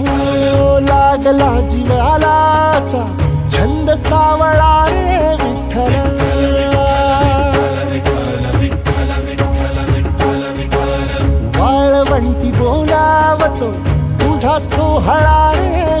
ओ, लागला जीवाला छंद सावळा रे विठ्ठल वाळवंटी बोलावतो तुझा सोहळा रे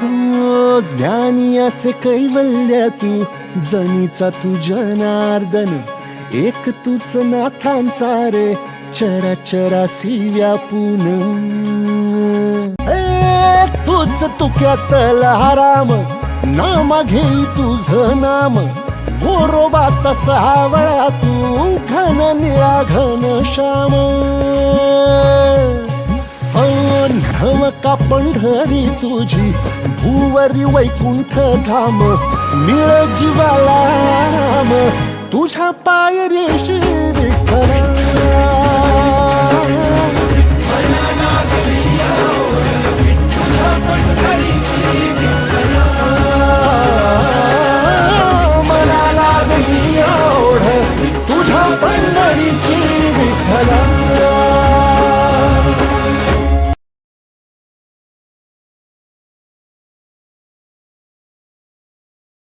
हो, ज्ञानियाचे कैवल्य तू जनीचा तुझ्या नार्दन एक तूच नाथांचा रे चरा चरासी व्यापून एक तूच तुक्यात राम नामा घेई तुझ नाम गोरोबाचा सहावळा तू घन निळा घन श्याम. धम का पंढरी तुझी भूवरी वैकुंठ धाम मिळ जीवाला तुझ्या पाय पायरीशी विठ्ठला